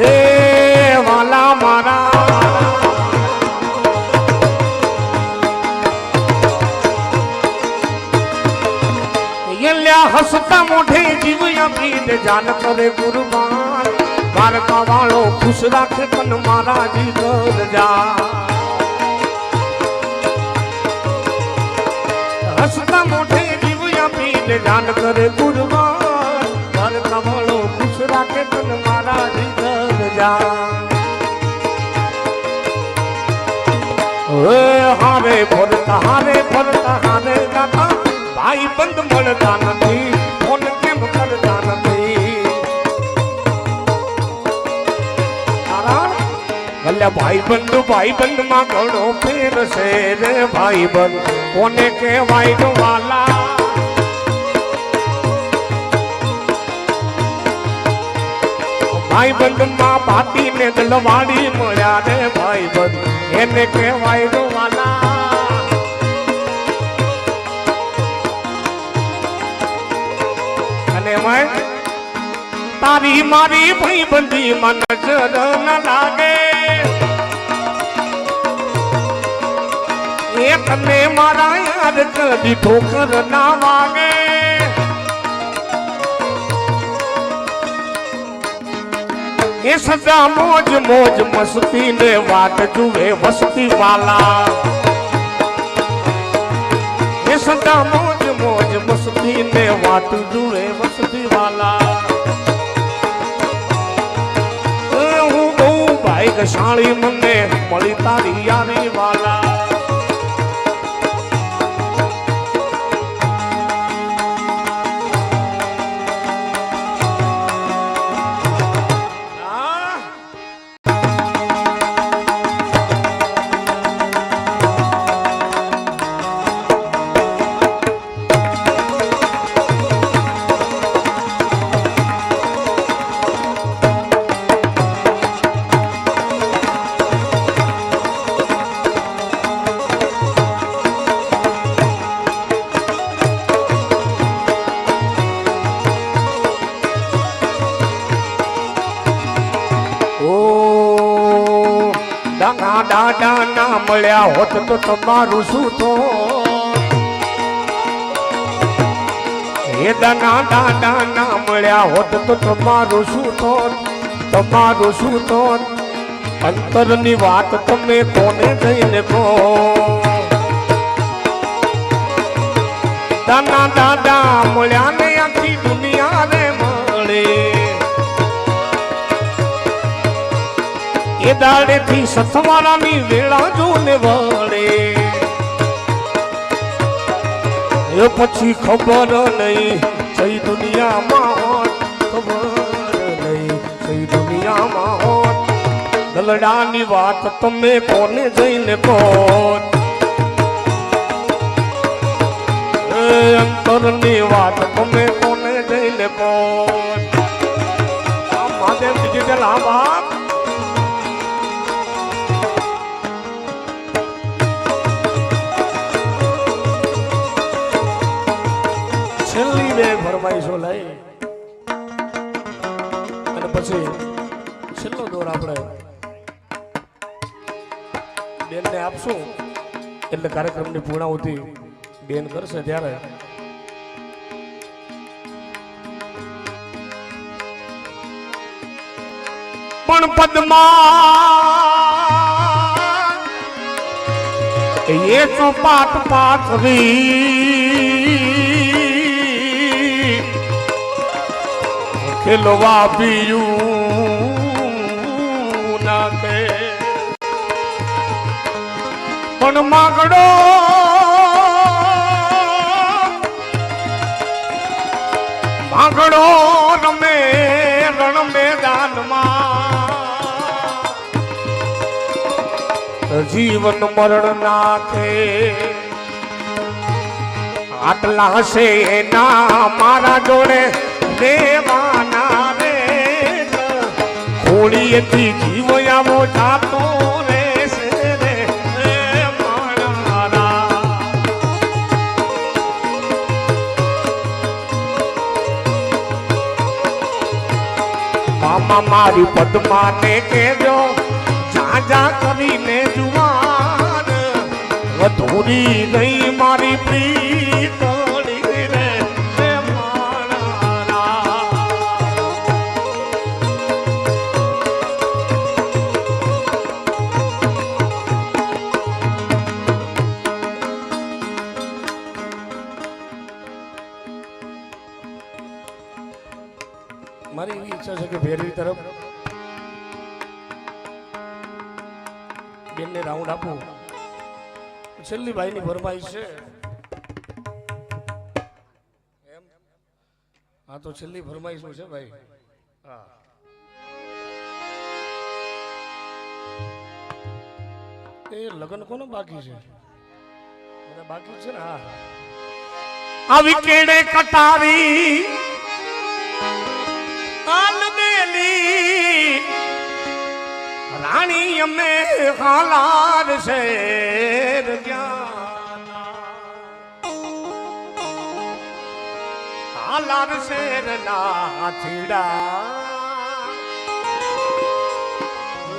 એ વાલા મારા. યલ્યા હસતા મોઢે જીવ પ્રીત જાન કરે કુરબાન દ્વારકા વાળો ખુશ રાખે તન મારા જીવન જા. હસતા મોઢે જીવ્યા પ્રીત જાન કરે કુરબાન દ્વારકા વાળો ખુશ રાખે તન મારા જીવન જા ઓએ હારે ફરતા હારે ફરતા હારે ગાતા ભાઈ બંધ મળતા નથી ફોન કેમ કરતા નથી ભલે ભાઈ બંધ ભાઈ બંધમાં ઘણો ફેર છે રે ભાઈ બંધ કોને કહેવાય વાલા ભાઈ બંધમાં ભાતી ને દલવાડી મળ્યા ને ભાઈ એને કહેવાય નો અને ભાઈ, તારી મારી ભાઈ બંધી માં ન લાગે. એ તને મારા યાર કદી ઠોકર ના વાગે. એ સદા મોજ મોજ મસ્તી ને વાત જુએ વસ્તી વાલા એ સદા મોજ મોજ મસ્તી ને વાત જુએ વસ્તી વાલા હું બહુ ભાઈ ગસાળી મને મળી તારી યારી વાલા. તો તમારું શું તો? દાના દાડા ના મળ્યા હોત તો તમારું શું તો? તમારું શું તો? અંતરની વાત તમે કોને જઈને કહો? દાના દાદા મળ્યા ને આખી દુનિયા રે મળે. એ દાડેથી સથવારાની વેળા જોને વળે. એ પછી ખબર નહીં. સહી દુનિયામાં હોત, ખબર નહીં. સહી દુનિયામાં હોત. દલડાની વાત તમે કોને જઈને કહો? ત્યારે. પણ પદ્મા એ તો પાત પાથરી ખેલવા પીયું નાખે પણ માગડો માગડો રમે રણ મેદાનમાં જીવન મરણ નાખે આટલા હશે એના મારા જોડે દેવાના રે. હોળીએથી જીવ આવો જાતો એમાં મારી પદ્માને કેજો જા જા કરીને જુવાન. વધુરી નહીં મારી પ્રીતળી મારી એવી ઈચ્છા છે કે ભેરવી તરફ બેનને રાઉન્ડ આપું. છેલ્લી ભાઈની ફરમાઈશ છે. હા તો છેલ્લી ફરમાઈશ છે ભાઈ. હા. એ લગ્ન કોને બાકી છે? બધા બાકી છે ને? હા આવી કેડે કટારી બેલી રાણી અમે હાલાર શેર હાલાર શેર ના થીડા.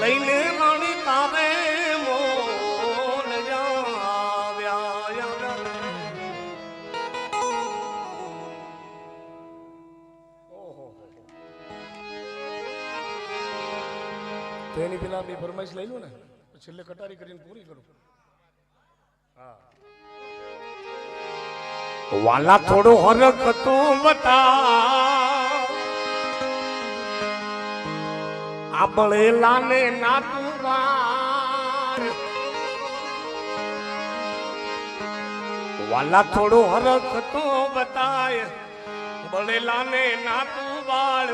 લઈને પેલા બે ફરમાઈશ લઈ લઉં ને છેલ્લે કટારી કરીને પૂરી કરું. વાલા થોડો હરક તો બતા આબળે ને નાતું બાર. વાલા થોડો હરક તો બતાય. બળેલા ને નાતું બાળ.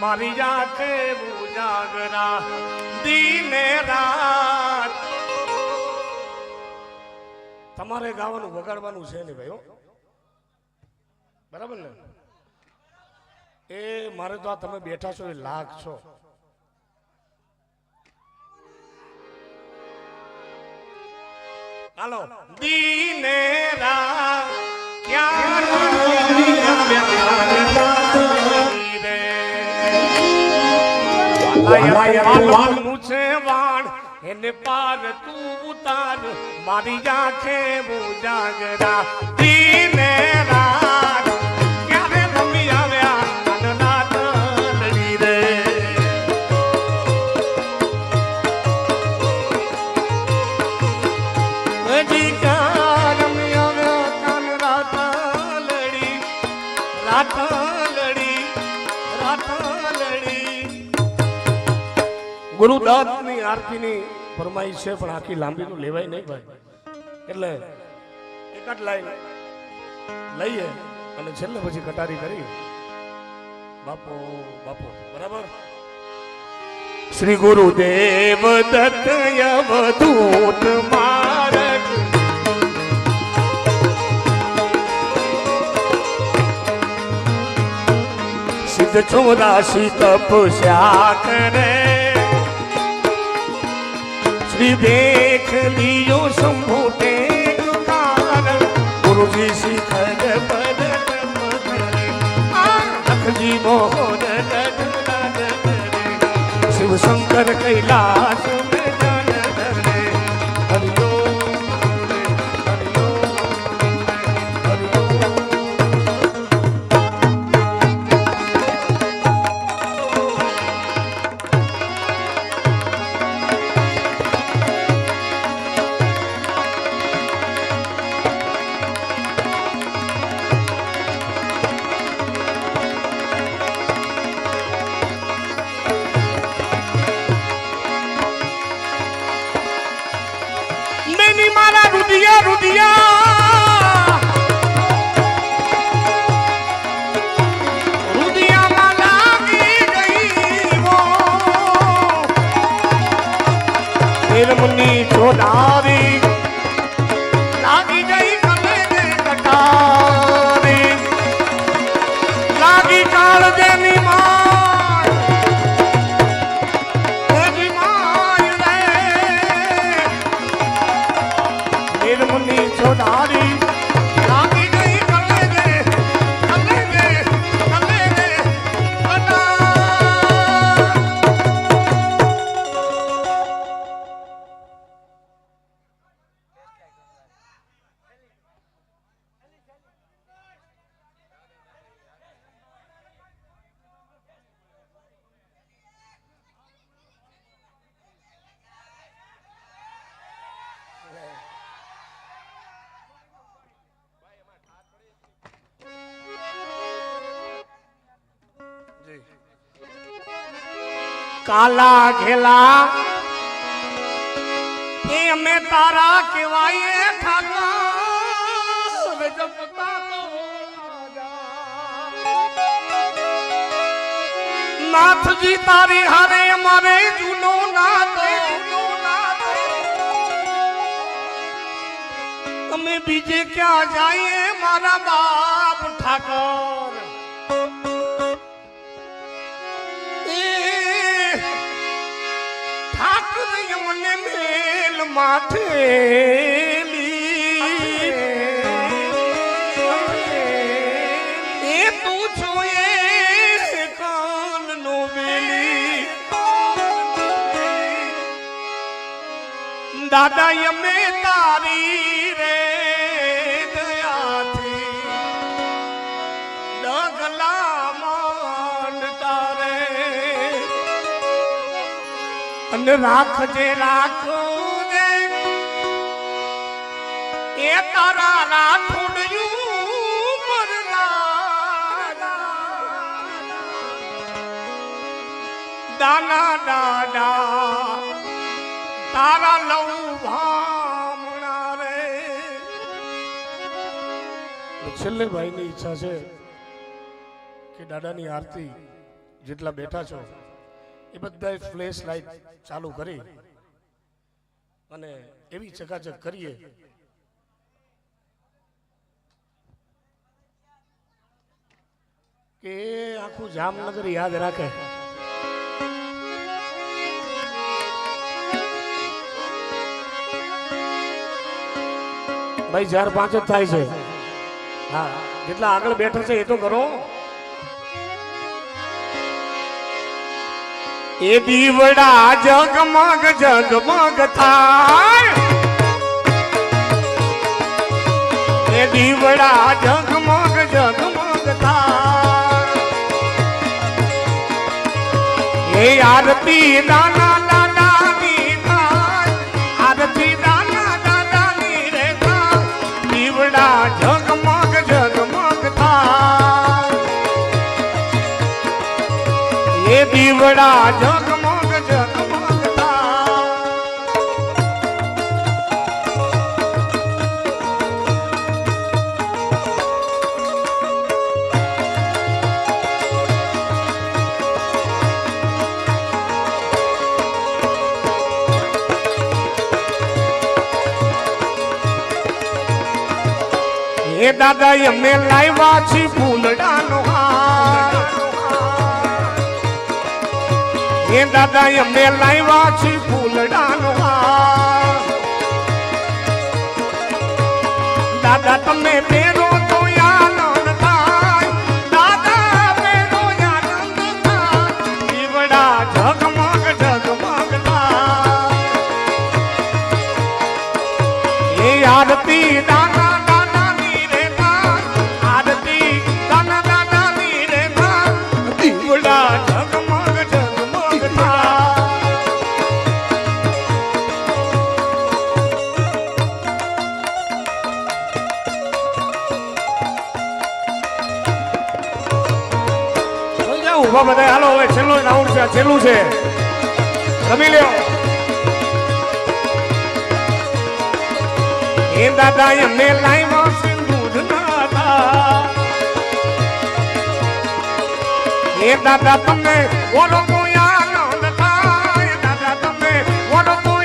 મારી જાતે ઉજાગરા. દીને રાત. તમારે ગાવાનું વગાડવાનું છે ને ભાઈ બરાબર ને? એ મારે તો આ તમે બેઠા છો એ લાખ છો. હાલો. દીને રાત. ક્યાં છે વાણ. એને પાર તું ઉતાર. મારી આંખે ઉજાગરા દીને રાત ક્યારે રમી આવ્યા ગુરુદત્તની આરતીની ફરમાઈશ છે પણ આખી લાંબી તો લેવાય નહીં ભાઈ. એટલે એક જ લાઈન લઈએ અને છેલ્લે પછી કટારી કરી. બાપો બાપો બરાબર? શ્રી ગુરુદેવ દત્ત અવધૂત મારક. સિદ્ધ સી તપસ્યા કરે. શ્રી દેખ લિયો શંભુ ટેક કારણ ગુરુજી શિખર પદ તપ કરે લખજી મોહન ગઢ કરે શિવ કાલા ઘેલા. એ અમે તારા કેવાય ઠાકર. નાથજી તારી હારે મારે જૂનો નાથ અમે બીજે ક્યાં જઈએ મારા બાપ ઠાકર. મેલ માથે એ તું કાન નો વેલી. દાદા અમે તારી રે દયાથી ડગલા માંડતા રે. અને રાખજે રાખજે એ તારા રાઠોડયું દાના દાડા તારા લઉં ભામણા રે. છેલ્લે ભાઈની ઈચ્છા છે કે દાદાની આરતી જેટલા બેઠા છો, એ બધા ફ્લેશ લાઈટ ચાલુ કરી અને એવી ચકાચક કરીએ કે આખું જામનગર યાદ રાખે. ભાઈ ચાર પાંચ જ થાય છે. હા, જેટલા આગળ બેઠા છે એ તો કરો. એ દીવડા જગમગ જગમગ થાય. એ દીવડા જગમગ જગમગ થાય. એ આરતી દાના દાદાની થાય આરતી દાના દાદાની રે થાય દીવડા જગમગ જગમગ થાય એ દીવડા જગમગ એ દાદા અમે લાવ્યા છી ફૂલડાનો એ દાદા અમે લાવ્યા છી ફૂલડાનો દાદા, તમે પહેરો તો જાઓ બધા હાલો, હવે છેલ્લો રાઉન્ડ છે છેલ્લું છે. રમી લ્યો. એ દાદા એમને લાઈવ સિંદૂર દાદા એ દાદા તમને બોલો તો તો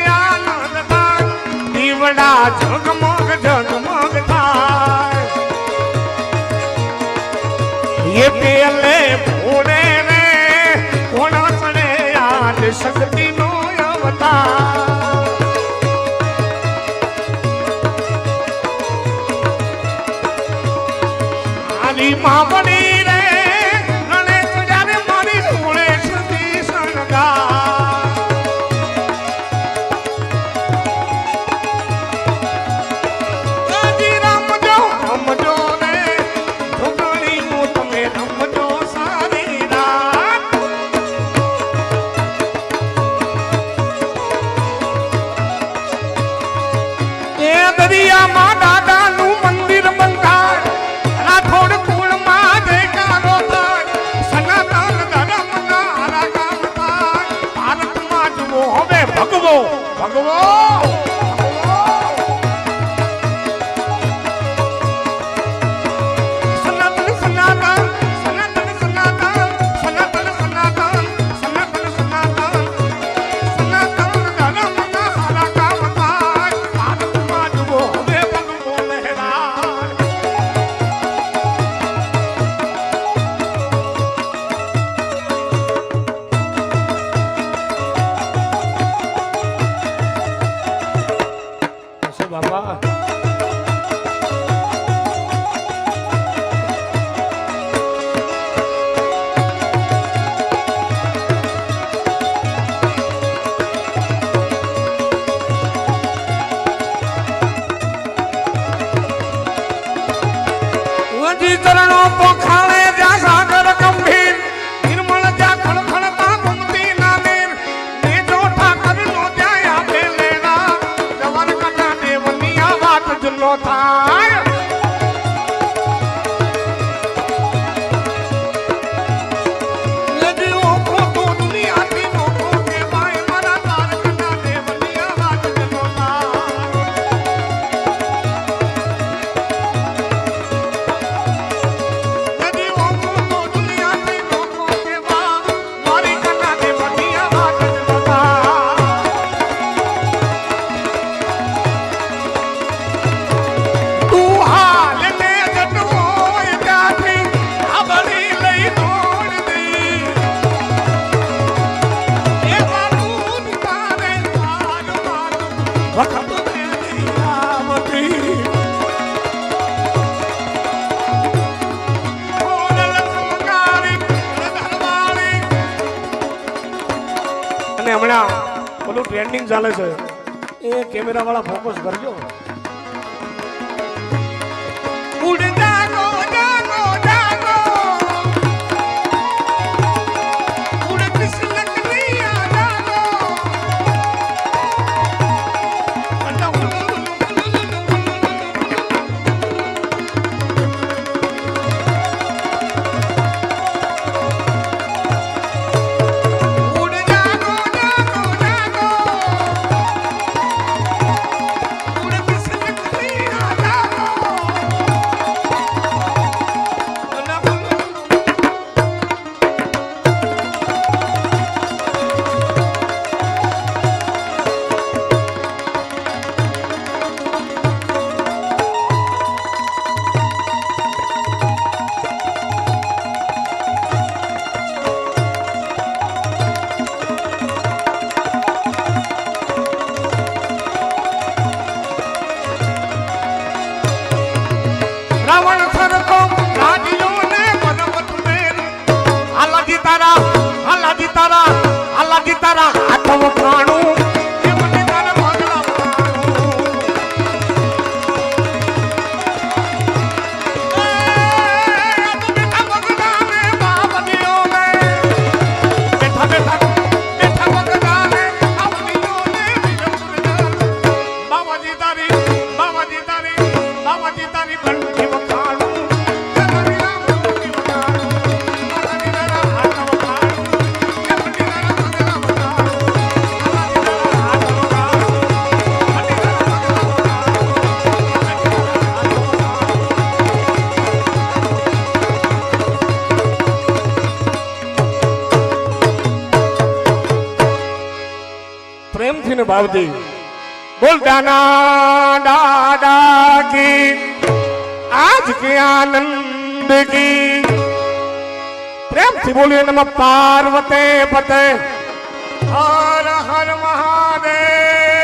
દીવડા ઝગમગ ઝગમગ થાય. એ પેલે ભોળે બાપા. હમણાં પેલું ટ્રેન્ડિંગ ચાલે છે. એ કેમેરાવાળા ફોકસ કરજો. ઉડતા ભક્તિ ને ભાવથી બોલ દાના દાદા કી આજ કે આનંદ કી પ્રેમથી બોલીએ નમ પાર્વતે પતે. હર હર મહાદેવ.